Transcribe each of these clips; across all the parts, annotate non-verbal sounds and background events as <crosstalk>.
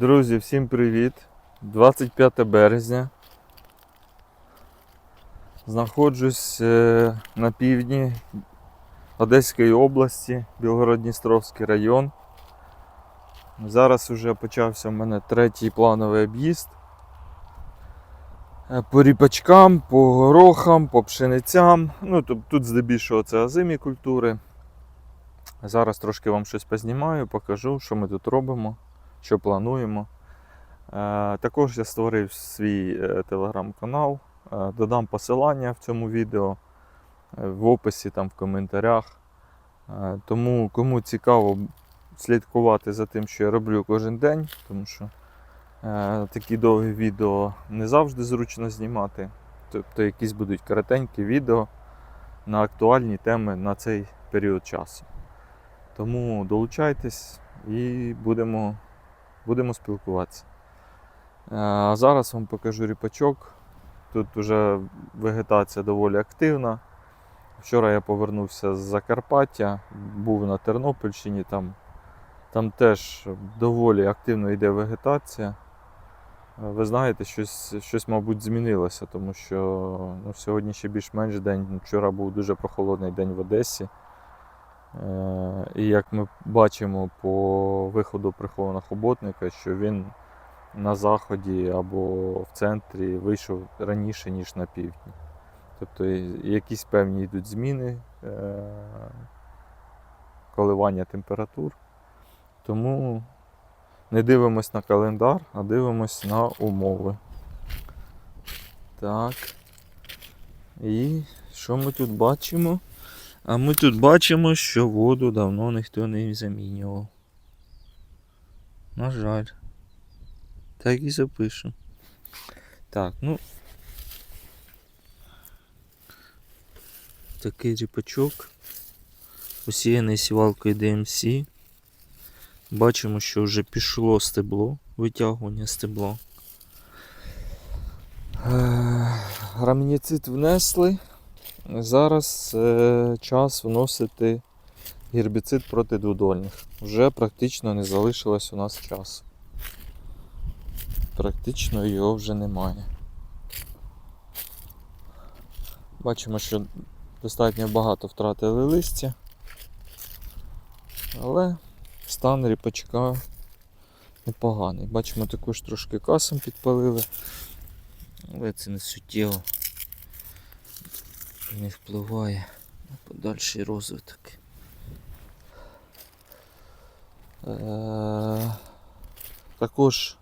Друзі, всім привіт! 25 березня. Знаходжусь е, на півдні Одеської області, Білгород-Дністровський район. Зараз вже почався в мене третій плановий об'їзд. Е, По ріпачкам, по горохам, по пшеницям. Ну, тут, здебільшого це озимі культури. Зараз трошки вам щось познімаю, покажу, що ми тут робимо що плануємо. Е, Також я створив свій е, телеграм-канал. Е, Додам посилання в цьому відео в описі, там в коментарях. Тому кому цікаво слідкувати за тим, що я роблю кожен день, тому що такі довгі відео не завжди зручно знімати. Тобто якісь будуть коротенькі відео на актуальні теми на цей період часу. Тому долучайтесь і будемо будемо спілкуватися. Е, А зараз вам покажу ріпачок. Тут вже вегетація доволі активна. Вчора я повернувся з Закарпаття, був на Тернопільщині, там, там теж доволі активно йде вегетація. Е, Ви знаєте, щось, щось мабуть, змінилося, тому що ну, сьогодні ще більш-менш день. Вчора був дуже прохолодний день в Одесі. Е, І як ми бачимо по виходу прихованого хоботника, що він на заході або в центрі вийшов раніше, ніж на півдні. Тобто якісь певні йдуть зміни, е, коливання температур. Тому не дивимось на календар, а дивимось на умови. Так. І що ми тут бачимо? А ми тут бачимо, що воду давно ніхто не замінював. На жаль. Так і запишу. Так, ну. Такий ріпачок. Посіяний сівалкою DMC. Бачимо, що вже пішло стебло, витягування стебла. Е, внесли. Зараз е, час вносити гербіцид проти дводольних. Вже практично не залишилось у нас часу. Практично його вже немає. Бачимо, що достатньо багато втратили листя, але стан ріпачка непоганий. Бачимо, також трошки касом підпалили, але це не суттєво не впливає на подальший розвиток. Е, також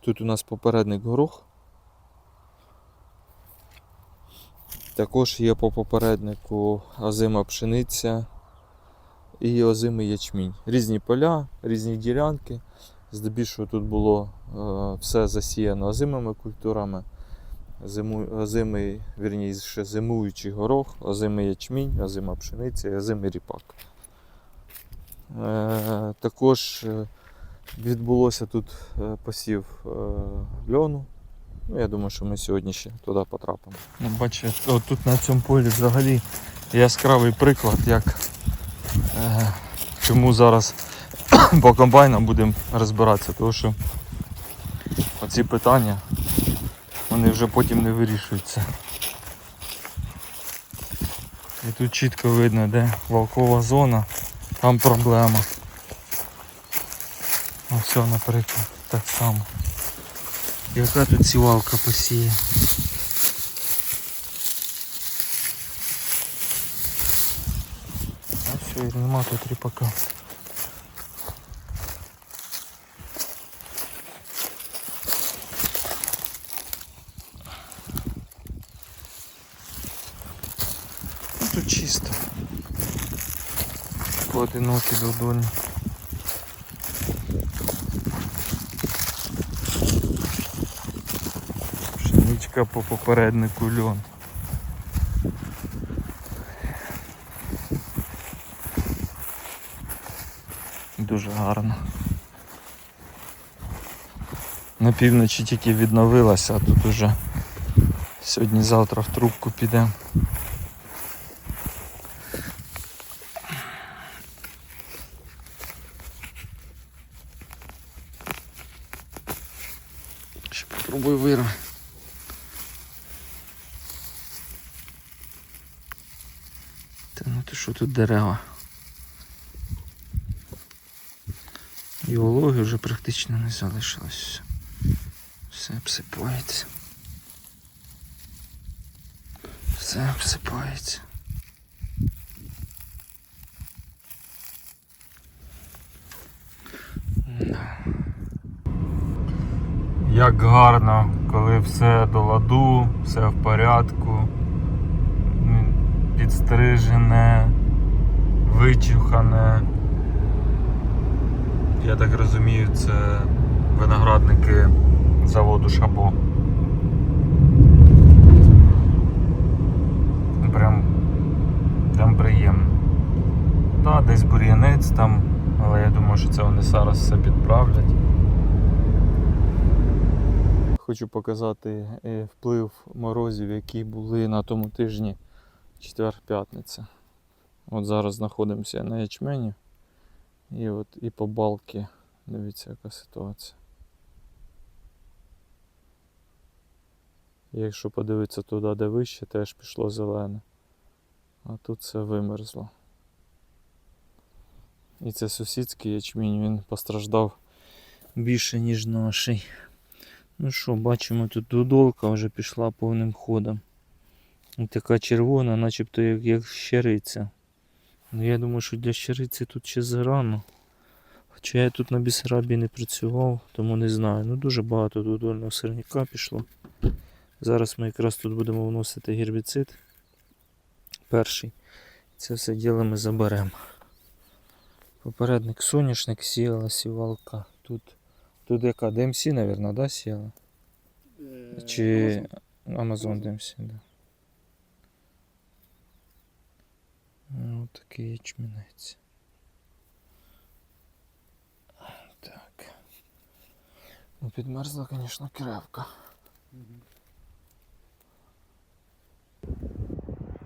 тут у нас попередник горох. Також є по попереднику озима пшениця і озимий ячмінь. Різні поля, різні ділянки. Здебільшого тут було е, все засіяно озимими культурами зиму, озимий, вірніше, зимуючий горох, озимий ячмінь, озима пшениця і озимий ріпак. Е, також е, відбулося тут е, посів е, льону. Ну, я думаю, що ми сьогодні ще туди потрапимо. Ну, бачите, тут на цьому полі взагалі яскравий приклад, як е, чому зараз <coughs> по комбайнам будемо розбиратися, тому що оці питання вони вже потім не вирішуються. І тут чітко видно, де валкова зона, там проблема. Ось, наприклад, так само. Яка тут сівалка посіє? А все, і нема тут ріпака. Тут чисто. Поодинокі додольні. Пшеничка по попереднику льон. Дуже гарно. На півночі тільки відновилася, а тут уже сьогодні-завтра в трубку піде. Спробую вирвати. Та ну ти що тут дерева? І вологи вже практично не залишилось. Все обсипається. Все обсипається. Як гарно, коли все до ладу, все в порядку, підстрижене, вичухане. Я так розумію, це виноградники заводу Шабо. Прям, прям приємно. Так, десь бур'янець там, але я думаю, що це вони зараз все підправлять. Хочу показати е, вплив морозів, які були на тому тижні четвер-п'ятниця. От зараз знаходимося на ячмені. І от і по балки. Дивіться, яка ситуація. Якщо подивитися туди, де вище, теж пішло зелене. А тут все вимерзло. І це сусідський ячмінь, він постраждав більше, ніж наший. Ну що, бачимо, тут дудолка вже пішла повним ходом. І така червона, начебто як, як щириця. Ну я думаю, що для щириці тут ще зарано. Хоча я тут на Бісарабі не працював, тому не знаю. Ну дуже багато додольного сирника пішло. Зараз ми якраз тут будемо вносити гербіцид. Перший. Це все діло ми заберемо. Попередник соняшник сіяла сівалка. Тут, тут яка ДМС, мабуть, да, сіяла? Е, Чи Amazon DMC, да. Ну, такий ячмінець. Так. Ну, підмерзла, звісно, крепко.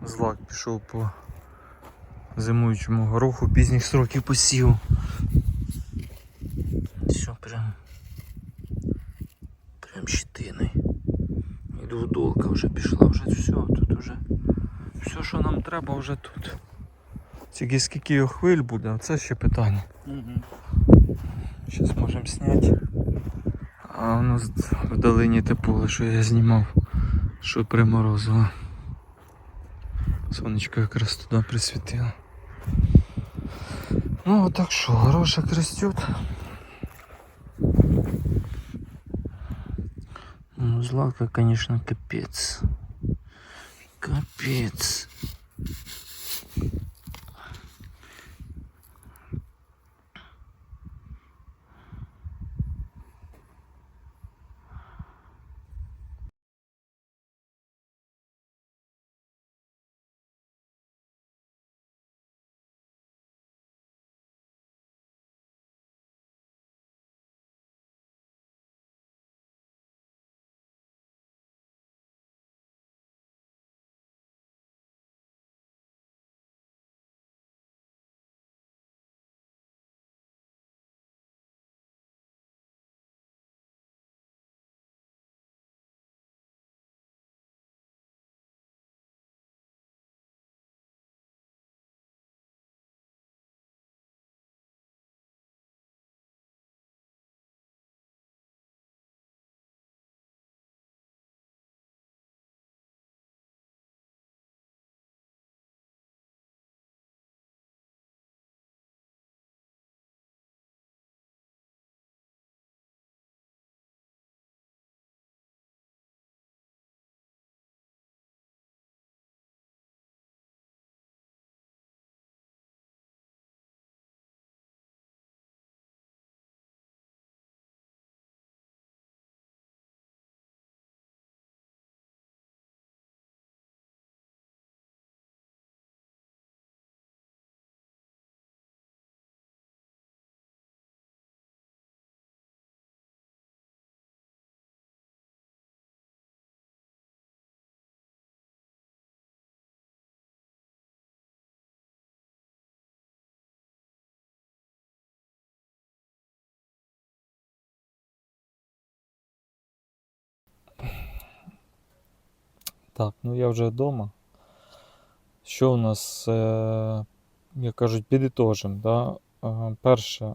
Злак пішов по зимуючому гороху пізніх сроків посів. Все прям. Прям щитиной. І двудолка вже пішла, вже все, тут вже. Все, що нам треба, вже тут. Тільки скільки його хвиль буде, це ще питання. Мгм. Зараз можемо зняти. А воно в долині те поле, що я знімав, що приморозило. Сонечко якраз туди присвітило. Ну так що, горошек растет. Ну, злака, конечно, капец. Капец. Так, ну я вже вдома. Що у нас, е, як кажуть, підітожимо. Да? Е, перше,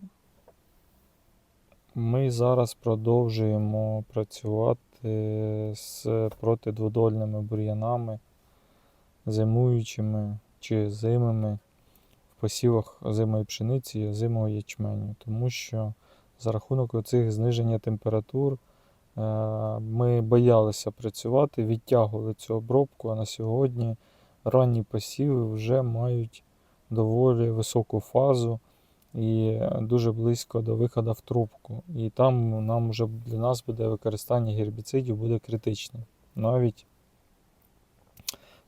ми зараз продовжуємо працювати з протидводольними бур'янами, зимуючими чи зимими в посівах озимої пшениці і озимого ячменю. Тому що за рахунок цих зниження температур ми боялися працювати, відтягували цю обробку, а на сьогодні ранні посіви вже мають доволі високу фазу і дуже близько до виходу в трубку. І там нам вже для нас буде використання гербіцидів буде критичним. Навіть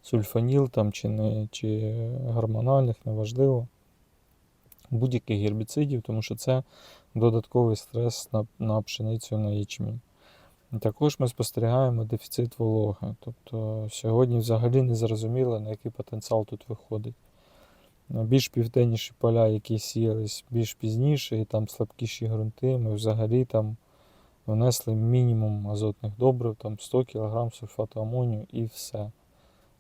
сульфаніл там чи, не, чи гормональних, неважливо. Будь-яких гербіцидів, тому що це додатковий стрес на, на пшеницю на ячмінь. Також ми спостерігаємо дефіцит вологи. Тобто сьогодні взагалі не зрозуміло, на який потенціал тут виходить. Більш південніші поля, які сіялись більш пізніше, і там слабкіші ґрунти, ми взагалі там внесли мінімум азотних добрив, там 100 кг сульфату амонію і все.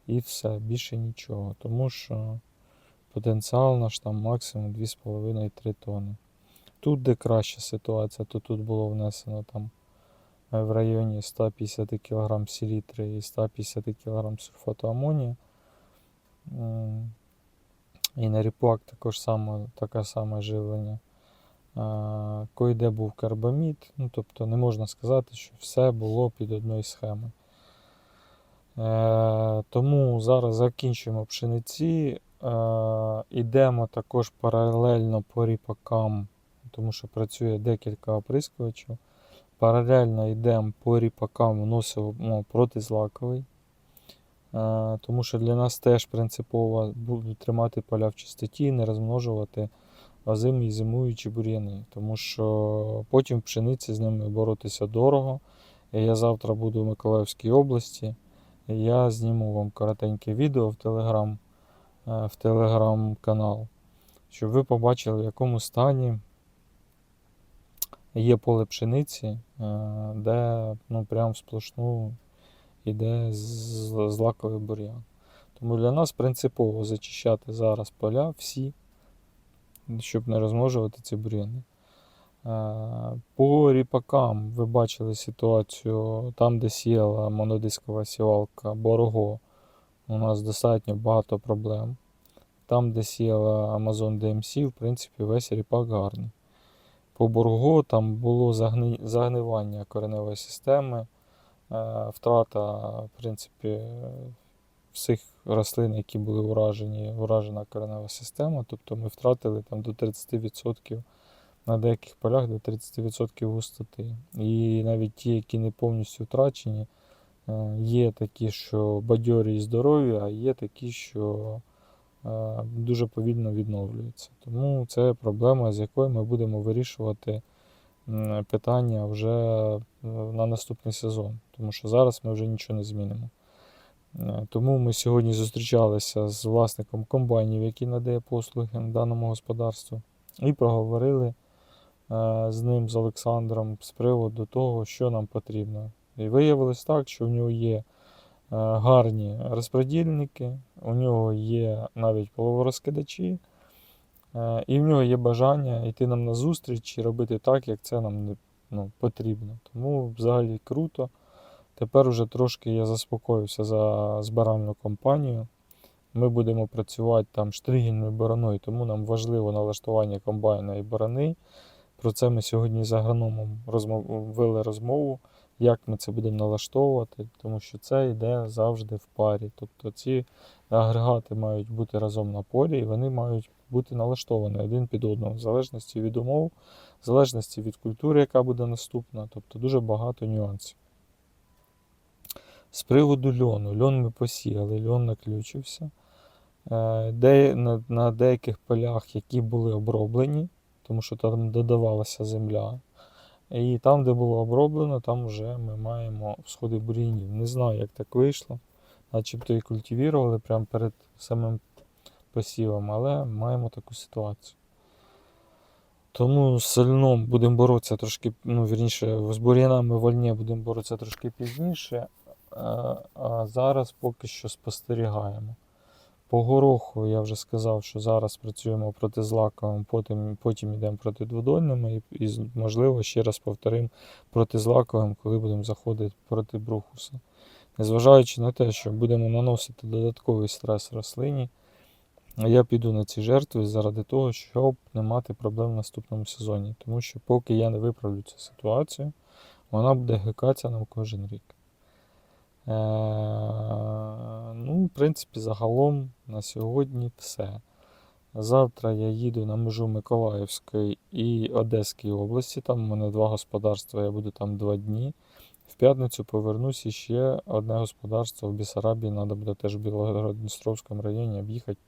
І все, більше нічого. Тому що потенціал наш там максимум 2,5-3 тонни. Тут, де краща ситуація, то тут було внесено там в районі 150 кг селітри і 150 кг сульфату амонію. І на ріпак також саме, таке саме живлення. Койде був карбамід, ну тобто не можна сказати, що все було під одною схемою. Е, тому зараз закінчуємо пшениці. Е, ідемо також паралельно по ріпакам, тому що працює декілька оприскувачів. Паралельно йдемо по ріпакам, вносимо протизлаковий. Е, тому що для нас теж принципово буде тримати поля в чистоті, і не розмножувати озимі зимуючі бур'яни. Тому що потім пшениці з ними боротися дорого. Я завтра буду в Миколаївській області. Я зніму вам коротеньке відео в Телеграм, е, в телеграм-канал, щоб ви побачили, в якому стані є поле пшениці, е, де ну, прям сплошну йде злаковий бур'ян. Тому для нас принципово зачищати зараз поля всі, щоб не розмножувати ці бур'яни. Е, По ріпакам ви бачили ситуацію там, де сіяла монодискова сівалка Борго. У нас достатньо багато проблем. Там, де сіяла Amazon DMC, в принципі, весь ріпак гарний. По Борго там було загни... загнивання кореневої системи, е, втрата, в принципі, всіх рослин, які були уражені, уражена коренева система. Тобто ми втратили там до 30% на деяких полях до 30% густоти. І навіть ті, які не повністю втрачені, е, є такі, що бадьорі і здорові, а є такі, що дуже повільно відновлюються. Тому це проблема, з якою ми будемо вирішувати питання вже е, на наступний сезон. Тому що зараз ми вже нічого не змінимо. Е, Тому ми сьогодні зустрічалися з власником комбайнів, який надає послуги даному господарству, і проговорили е, з ним, з Олександром, з приводу того, що нам потрібно. І виявилось так, що в нього є е, гарні розподільники, у нього є навіть половорозкидачі, е, і в нього є бажання йти нам на зустріч і робити так, як це нам ну, потрібно. Тому взагалі круто. Тепер уже трошки я заспокоївся за збиральну компанію. Ми будемо працювати там штригельною бороною, тому нам важливо налаштування комбайна і борони. Про це ми сьогодні з агрономом розмов... вели розмову, як ми це будемо налаштовувати, тому що це йде завжди в парі. Тобто ці агрегати мають бути разом на полі і вони мають бути налаштовані один під одного, в залежності від умов, в залежності від культури, яка буде наступна. Тобто дуже багато нюансів. З приводу льону. Льон ми посіяли, льон наключився. Е, Де, на, на деяких полях, які були оброблені, тому що там додавалася земля. І там, де було оброблено, там вже ми маємо всходи бур'янів. Не знаю, як так вийшло. Начебто і культивірували прямо перед самим посівом, але маємо таку ситуацію. Тому з сольном будемо боротися трошки, ну, вірніше, з бур'янами вольні будемо боротися трошки пізніше. а зараз поки що спостерігаємо. По гороху я вже сказав, що зараз працюємо проти злаковим, потім, потім йдемо проти дводольними і, і, можливо, ще раз повторимо проти злаковим, коли будемо заходити проти брухуса. Незважаючи на те, що будемо наносити додатковий стрес рослині, я піду на ці жертви заради того, щоб не мати проблем в наступному сезоні. Тому що поки я не виправлю цю ситуацію, вона буде гикатися нам кожен рік. Е, ну, в принципі, загалом на сьогодні все. Завтра я їду на межу Миколаївської і Одеської області. Там у мене два господарства, я буду там два дні. В п'ятницю повернусь і ще одне господарство в Бісарабії. Треба буде теж в Білогород-Дністровському районі об'їхати.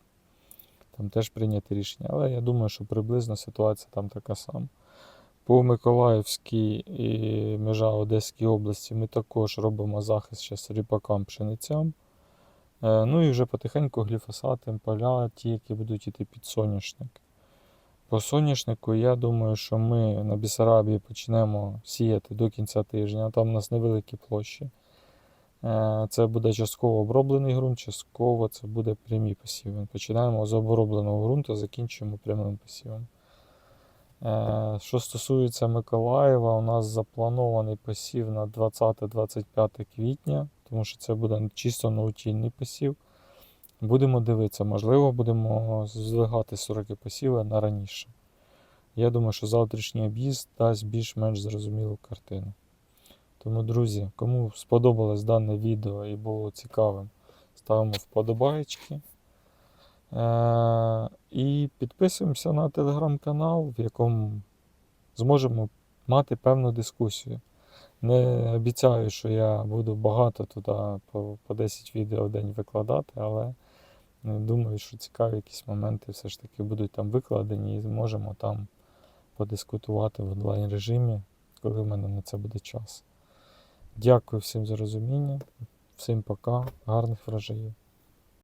Там теж прийняти рішення. Але я думаю, що приблизно ситуація там така сама. По Миколаївській і межа Одеській області ми також робимо захист зараз ріпакам пшеницям. Е, Ну і вже потихеньку гліфосати, поля, ті, які будуть йти під соняшник. По соняшнику, я думаю, що ми на Бісарабії почнемо сіяти до кінця тижня. Там у нас невеликі площі. Е, Це буде частково оброблений ґрунт, частково це буде прямі посіви. Починаємо з обробленого ґрунту, закінчуємо прямим посівом. Е, Що стосується Миколаєва, у нас запланований посів на 20-25 квітня, тому що це буде чисто наутільний посів. Будемо дивитися, можливо, будемо здвигати сроки посіву на раніше. Я думаю, що завтрашній об'їзд дасть більш-менш зрозумілу картину. Тому, друзі, кому сподобалось дане відео і було цікавим, ставимо вподобайки. Е, і підписуємося на телеграм-канал, в якому зможемо мати певну дискусію. Не обіцяю, що я буду багато туди по, по 10 відео в день викладати, але е, думаю, що цікаві якісь моменти все ж таки будуть там викладені і зможемо там подискутувати в онлайн режимі, коли в мене на це буде час. Дякую всім за розуміння, всім пока, гарних врожаїв.